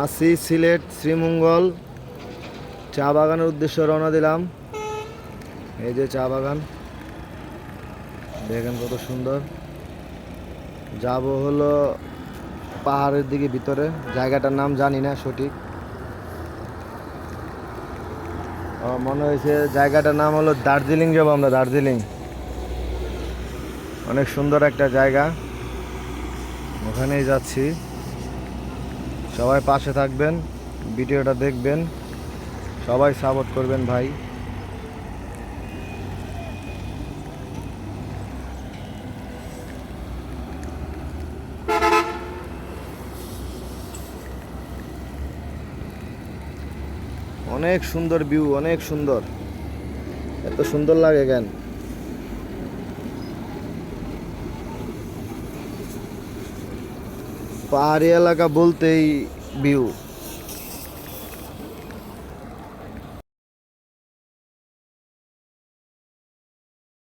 আসি সিলেট, শ্রীমঙ্গল। চা বাগানের উদ্দেশ্যে রওনা দিলাম। এই যে চা বাগান। দেখেন কত সুন্দর। যাব হলো পাহাড়ের দিকে ভিতরে। জায়গাটার নাম জানি না, সঠিক। মনে হয়েছে জায়গাটার নাম হলো দার্জিলিং যাব আমরা, দার্জিলিং। অনেক সুন্দর একটা জায়গা। ওখানেই যাচ্ছি। সবাই পাশে থাকবেন, ভিডিওটা দেখবেন, সবাই সাপোর্ট করবেন ভাই। অনেক সুন্দর ভিউ অনেক সুন্দর। এত সুন্দর লাগে কেন? পাহাড়ি এলাকা বলতেই ভিউ।